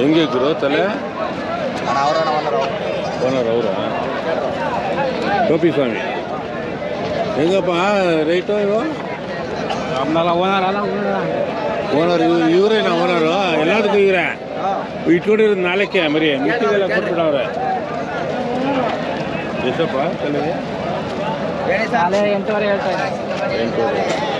ಹೆಂಗೆ ಗುರು ತಲೆ ಅವರಣ ಓನರ್ ಅವರ ಗೋಪಿ ಸ್ವಾಮಿ ಹೆಂಗಪ್ಪ ರೇಟು ಇವು ನಮ್ಮಲ್ಲ ಓನರ್ ಅಲ್ಲ ಓನರ್ ಇವ್ ಇವರೇನಾ ಓನರು ಎಲ್ಲದಕ್ಕೂ ಇವರೇ ಇಟ್ಕೊಂಡಿರೋದು ನಾಲ್ಕೆ ಮರಿ ಮಿಕ್ಕಿದೆಲ್ಲ ಕೊಟ್ಬಿಡವ್ರೆ ಎಷ್ಟಪ್ಪ ತಲೆಗೆ ಅದೇ ಎಂಟೂವರೆ ಹೇಳ್ತಾ ಇದ್ದೀನಿ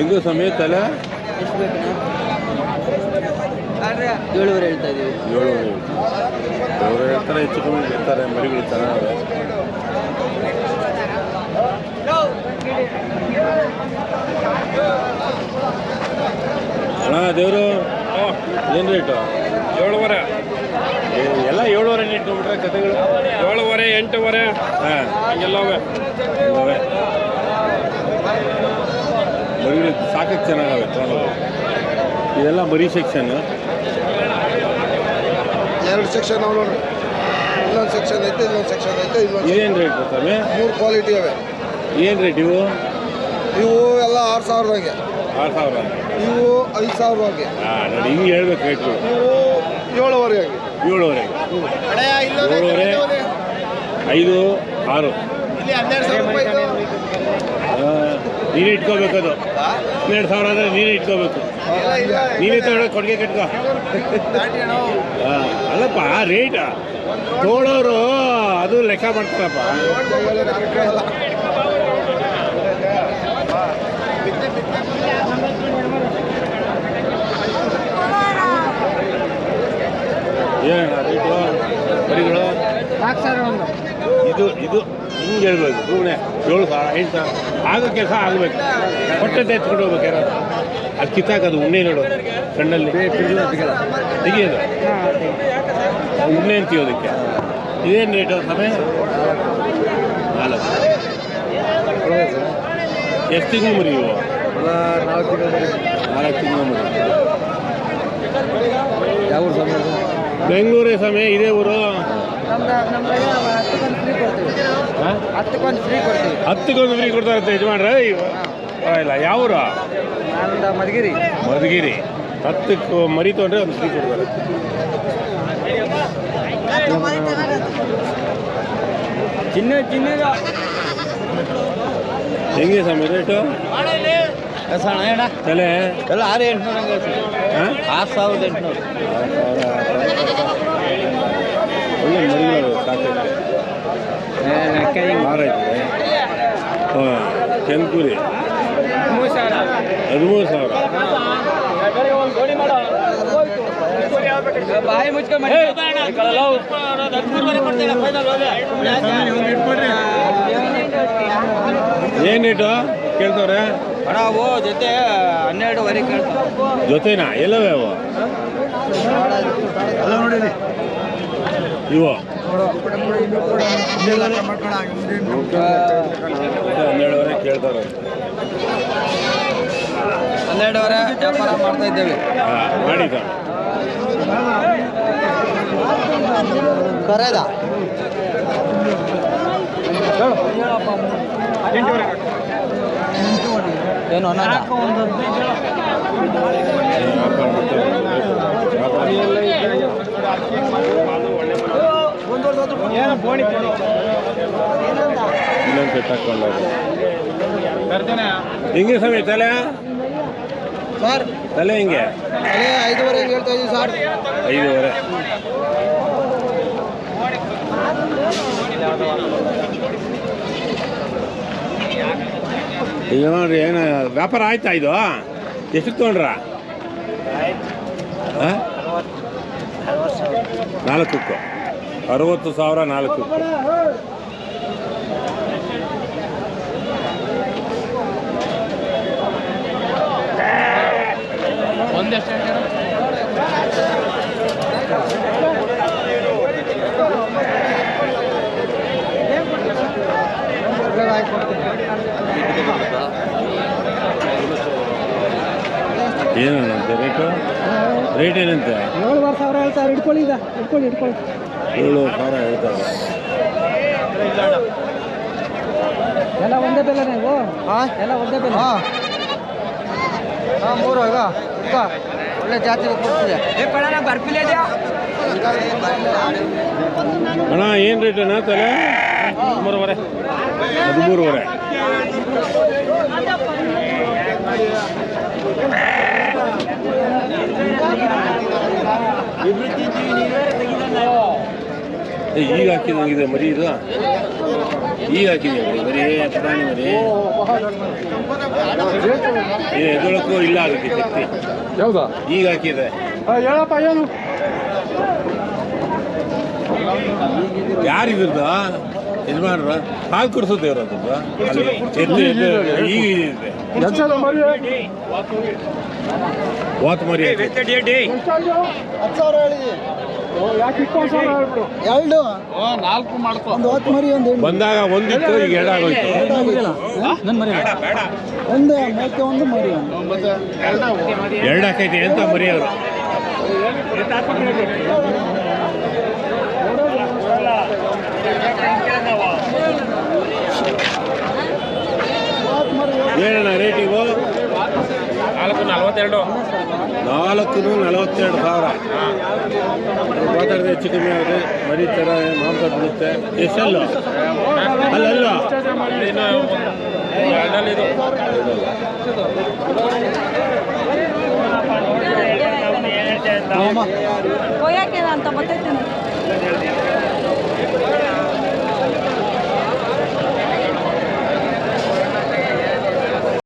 ಎಂಟು ಸಮೇತ ಅಲ್ಲ ತಲೆ? ಎಷ್ಟು ಏಳುವರೆ ಹೇಳ್ತಾ ಇದ್ದೀವಿ. ಏಳುವರೆ ಏಳುವರೆ ಹೇಳ್ತಾರೆ ಹೆಚ್ಚು ಕಮ್ಮಿ ಬಿಡ್ತಾರೆ ಮರಿಗಳು ಚೆನ್ನಾಗಿದೆ ಅಣ್ಣ ದೇವರು? ಏನು ರೇಟು ಏಳುವರೆ. ಎಲ್ಲ ಏಳುವರೆ ಇಟ್ಕೊಂಡ್ಬಿಟ್ರೆ ಕತೆಗಳು. ಏಳುವರೆ ಎಂಟುವರೆ. ಹಾಂ. ಹಂಗೆಲ್ಲವೆ ಮರಿಗಳು ಸಾಕಕ್ಕೆ ಚೆನ್ನಾಗವೆ ತೊಗೊಂಡೋಗಿ. ಇದೆಲ್ಲ ಮರಿ ಸೆಕ್ಷನ್ ಎರಡು ಸೆಕ್ಷನ್ ಅವ್ರು ನೋಡ್ರಿ ಇಲ್ಲೊಂದು ಸೆಕ್ಷನ್ ಐತೆ ಇಲ್ಲೊಂದು ಸೆಕ್ಷನ್ ಐತೆ ಇಲ್ಲೊಂದು ಏನು ರೇಟ್ ಸ್ವಾಮಿ ಮೂರು ಕ್ವಾಲಿಟಿ ಅವೆ. ಏನು ರೇಟ್ ಇವು? ಇವು ಎಲ್ಲ ಆರು ಸಾವಿರದಾಗೆ. ಆರು ಸಾವಿರ. ಇವು ಐದು ಸಾವಿರದಾಗೆ. ಹಾಂ ನೋಡಿ ಹಿಂಗೆ ಹೇಳ್ಬೇಕು ರೇಟ್ ಇವು ಏಳುವರೆಗೆ. ಏಳುವರೆ ಏಳುವರೆ ಐದು ಆರು. ಇಲ್ಲಿ ಇಟ್ಕೋಬೇಕು ಅದು. ನೀನೇ ಹನ್ನೆರಡು ಸಾವಿರ ಅಂದರೆ ನೀನೇ ಇಟ್ಕೋಬೇಕು. ನೀನೇ ತಗೊಳ್ಳೋ ಕೊಡುಗೆ ಕಟ್ಕೋ. ಆ, ಅಲ್ಲಪ್ಪ ರೇಟ್ ತೋಳೋರು ಅದು ಲೆಕ್ಕ ಮಾಡ್ತಾರಪ್ಪ. ಏನು ರೇಟು ಬರಿಗಳು? ಇದು ಇದು ಹಿಂಗೆ ಹೇಳ್ಬೇಕು ಸುಮ್ಮನೆ ಏಳು ಸಾವಿರ ಐದು ಸಾವಿರ ಆಗೋ ಕೆಲಸ ಆಗಬೇಕು. ಹೊಟ್ಟೆ ತೆಚ್ಕೊಂಡು ಹೋಗ್ಬೇಕು ಯಾರು ಅದು ಕಿತ್ತಾಕೋದು ಉಣ್ಣೆ ನೋಡೋದು ಕಣ್ಣಲ್ಲಿ. ತೆಗಿಯೋದು. ಉಣ್ಣೆ ಅಂತೀವಿ ಅದಕ್ಕೆ ಇದೇನು ರೇಟು ಸಮಯ? ನಾಲ್ಕು. ಎಷ್ಟು ತಿಂಗಳು ಮರಿ ಇವು ನಾಲ್ಕು ತಿಂಗಳು ನಾಲ್ಕು ತಿಂಗಳು ಮರಿ. ಯಾವ ಸಮಯ ಬೆಂಗಳೂರೇ ಸಮಯ ಇದೇ ಊರು. ಹತ್ತಕ್ಕೊಂದು ಫ್ರೀ ಕೊಡ್ತೀವಿ. ಹಾಂ? ಹತ್ತಕ್ಕೊಂದು ಫ್ರೀ ಕೊಡ್ತೀವಿ. ಹತ್ತಕ್ಕೊಂದು ಫ್ರೀ ಕೊಡ್ತಾರೆ ಯಜಮಾನ್ರೆ? ಇಲ್ಲ ಯಾವ ಊರು ನಮ್ದು ಮಧುಗಿರಿ. ಮಧುಗಿರಿ. ಹತ್ತಕ್ಕೆ ಮರಿ ತೊಗೊಂಡ್ರೆ ಒಂದು ಫ್ರೀ ಕೊಡ್ತಾರೆ. ಚಿನ್ನ ಚಿನ್ನ ಹೆಂಗೆ ಸ್ವಾಮಿ ರೇಟು ತಲೆ? ಎಲ್ಲ ಆರು ಎಂಟುನೂರು ಹಾಂ? ಆರು ಸಾವಿರದ ಎಂಟುನೂರು. ಒಳ್ಳೆ ಮರಿಗಳು ಮಾರೈತೆ ಹಾಂ ಕೆಂಕುರಿ ಹದಿಮೂರು ಸಾವಿರ. ಬಾಯಿ ಮುಚ್ಕೊಂಡು ಏನು ರೇಟು ಕೇಳ್ತವ್ರೆ? ಅಣ್ಣ ಓ ಜೊತೆ ಹನ್ನೆರಡುವರೆ ಕೇಳ್ತಾರೆ. ಜೊತೆನಾ? ಎಲ್ಲವೇ ಅವು? ಇವು. ಹನ್ನೆರಡುವರೆ ಕೇಳ್ತಾರೆ. ಹನ್ನೆರಡುವರೆ ವ್ಯಾಪಾರ ಮಾಡ್ತಾ ಇದ್ದೇವೆ. ಮಾಡಿದ. ಮಾಡಿ ಕರೆದ. ಏನು ಅನ್ನೋದ ಇನ್ನೊಂದು ಸೆಟ್ ಹಾಕೊಂಡು ಹೆಂಗೆ ಸಮಯ ತಲೆ? ಸರ್. ತಲೆ ಹಿಂಗೆ? ಐದುವರೆ ಹೇಳ್ತಾ ಇದ್ದೀವಿ ಸರ್. ಐದೂವರೆ. ಈಗ ನೋಡ್ರಿ ಏನು ವ್ಯಾಪಾರ ಆಯ್ತಾ ಇದು? ಎಷ್ಟಕ್ಕೆ ತೊಗೊಂಡ್ರ? ಆ? ಅರವತ್ತು ಸಾವಿರ ನಾಲ್ಕು. ಏನಂತ ರೇಟು? ರೇಟ್ ಏನಂತೆ ಏಳುವರೆ ಸಾವಿರ ಹೇಳ್ತಾರೆ ಇಟ್ಕೊಳ್ಳಿ ಈಗ ಇಟ್ಕೊಳ್ಳಿ ಇಟ್ಕೊಳ್ಳಿ ಏಳು ಸಾವಿರ ಹೇಳ್ತಾರೆ. ಎಲ್ಲ ಒಂದೇ ಬೆಲೆ ನೀವು? ಹಾಂ? ಎಲ್ಲ ಒಂದೇ ಬೆಲೆ? ಹಾಂ. ಹಾಂ ಮೂರು ಈಗ. ಅಕ್ಕ ಒಳ್ಳೆ ಜಾತಿ ಕೊಡ್ತಿದೆ ಅಣ್ಣ ಏನು ರೇಟ್ ಅಣ್ಣ ತಲೆ? ಮೂರುವರೆ ಹದಿಮೂರುವರೆ. ಈಗ ಹಾಕಿದಂಗಿದೆ ಮರಿ ಇದು. ಈಗ ಹಾಕಿದೆ ಮರಿ ಮರಿ ಪುರಾಣಿ ಮರಿ. ಏ ಎದೊಳಕ್ಕೂ ಇಲ್ಲ ಆಗುತ್ತೆ ಶಕ್ತಿ. ಹೌದಾ ಈಗ ಹಾಕಿದೆ. ಹೇಳಪ್ಪ ಏನು ಯಾರಿದ್ರದ ಯಜಮಾನ್ರ? ಹಾಲು ಕುಡಿಸುತ್ತೆ ಎತ್ತು ಈಗ ಇದೆ. ಎರಡು. ನಾಲ್ಕು ಮಾಡ್ಕೊ. ಒಂದು ಹತ್ತು ಮರಿ ಒಂದು ಬಂದಾಗ ಒಂದಿತ್ತು ಈಗ ಎರಡಾಗೋಯ್ತು ನನ್ನ ಮರಿ ಒಂದು ಮತ್ತೆ ಒಂದು ಮರಿ ಒಂದು. ಎರಡು ಹಾಕೈತೆ ಅಂತ ಮರಿ ಅವರು ಏನಣ್ಣ ರೇಟ್ ಇವು ನಾಲ್ಕು ನಲ್ವತ್ತೆರಡು ನಾಲ್ಕು ನಲವತ್ತೆರಡು ಸಾವಿರ. ಮಾತಾಡಿದ್ರೆ ಹೆಚ್ಚು ಕಮ್ಮಿ ಆಗುತ್ತೆ ಮರಿ ಥರ ಮಾಂಸ ಬಿಡುತ್ತೆ ಎಷ್ಟಲ್ಲ? ಅಲ್ಲಲ್ಲ. ಇದು. ಅಂತ ಬರ್ತೈತೆ